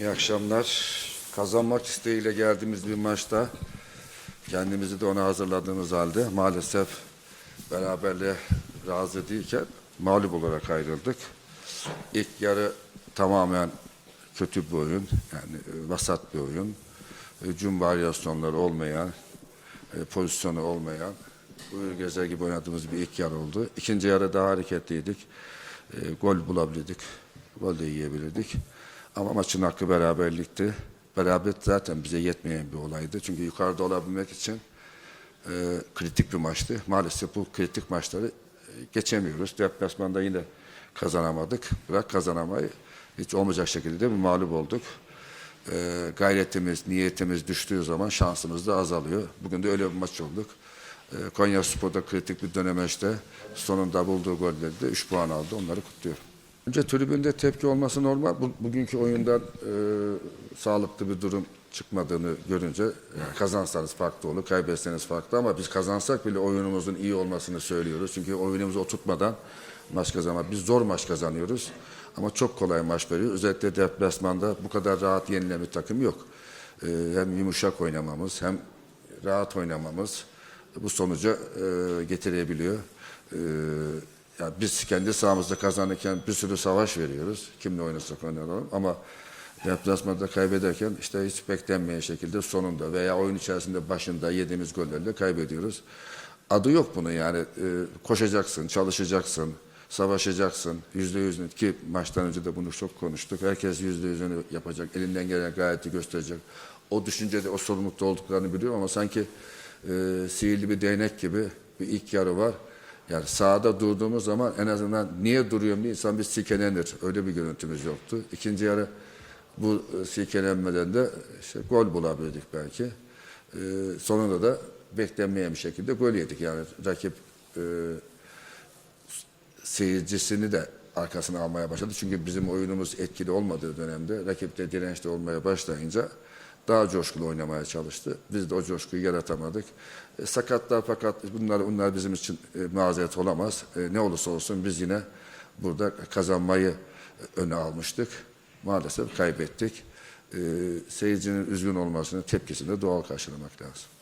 İyi akşamlar. Kazanmak isteğiyle geldiğimiz bir maçta kendimizi de ona hazırladığımız halde maalesef beraberliğe razı değilken mağlup olarak ayrıldık. İlk yarı tamamen kötü bir oyun. Yani e, vasat bir oyun. Hücum varyasyonları olmayan, e, pozisyonu olmayan, buyur gezer gibi oynadığımız bir ilk yarı oldu. İkinci yarı daha hareketliydik. E, gol bulabildik. Gol de yiyebilirdik. Ama maçın hakkı beraberlikti. Beraberlik zaten bize yetmeyen bir olaydı. Çünkü yukarıda olabilmek için e, kritik bir maçtı. Maalesef bu kritik maçları e, geçemiyoruz. Deplasmanda yine kazanamadık. Bırak kazanamayı hiç olmayacak şekilde bir mağlup olduk. E, gayretimiz, niyetimiz düştüğü zaman şansımız da azalıyor. Bugün de öyle bir maç olduk. E, Konya Spor'da kritik bir dönemeçte sonunda bulduğu golleri de 3 puan aldı. Onları kutluyorum. Önce tribünde tepki olması normal. Bu, bugünkü oyundan e, sağlıklı bir durum çıkmadığını görünce yani kazansanız farklı olur, kaybetseniz farklı ama biz kazansak bile oyunumuzun iyi olmasını söylüyoruz. Çünkü oyunumuzu oturtmadan maç kazanmak. Biz zor maç kazanıyoruz ama çok kolay maç veriyor. Özellikle deplasmanda bu kadar rahat yenilen bir takım yok. E, hem yumuşak oynamamız hem rahat oynamamız bu sonuca e, getirebiliyor. E, ya biz kendi sahamızda kazanırken bir sürü savaş veriyoruz. Kimle oynasak oynayalım ama deplasmanda kaybederken işte hiç beklenmeyen şekilde sonunda veya oyun içerisinde başında yediğimiz gollerle kaybediyoruz. Adı yok bunun yani. E, koşacaksın, çalışacaksın, savaşacaksın. Yüzde yüzünü ki maçtan önce de bunu çok konuştuk. Herkes yüzde yüzünü yapacak. Elinden gelen gayreti gösterecek. O düşüncede, o sorumlulukta olduklarını biliyorum ama sanki e, sihirli bir değnek gibi bir ilk yarı var. Yani sahada durduğumuz zaman en azından niye duruyorum diye insan bir silkelenir. Öyle bir görüntümüz yoktu. İkinci yarı bu e, silkelenmeden de işte gol bulabildik belki. E, sonunda da beklenmeyen bir şekilde gol yedik. Yani rakip e, seyircisini de arkasına almaya başladı. Çünkü bizim oyunumuz etkili olmadığı dönemde rakip de dirençli olmaya başlayınca daha coşkulu oynamaya çalıştı. Biz de o coşkuyu yaratamadık. E, sakatlar fakat bunlar bunlar bizim için e, mazeret olamaz. E, ne olursa olsun biz yine burada kazanmayı öne almıştık. Maalesef kaybettik. E, seyircinin üzgün olmasını, tepkisini doğal karşılamak lazım.